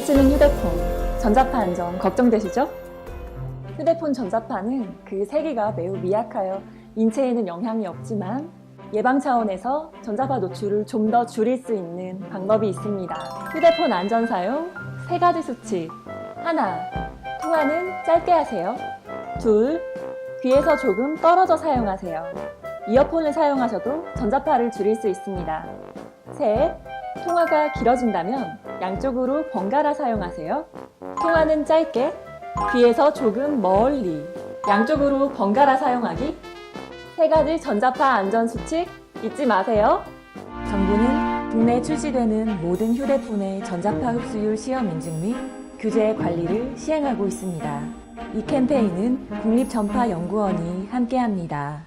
쓰는 휴대폰, 전자파 안전 걱정되시죠? 휴대폰 전자파는 그 세기가 매우 미약하여 인체에는 영향이 없지만 예방 차원에서 전자파 노출을 좀 더 줄일 수 있는 방법이 있습니다. 휴대폰 안전 사용 세 가지 수칙. 하나, 통화는 짧게 하세요. 둘, 귀에서 조금 떨어져 사용하세요. 이어폰을 사용하셔도 전자파를 줄일 수 있습니다. 셋, 통화가 길어진다면 양쪽으로 번갈아 사용하세요. 통화는 짧게, 귀에서 조금 멀리, 양쪽으로 번갈아 사용하기. 세 가지 전자파 안전 수칙 잊지 마세요. 정부는 국내 출시되는 모든 휴대폰의 전자파 흡수율 시험 인증 및 규제 관리를 시행하고 있습니다. 이 캠페인은 국립전파연구원이 함께합니다.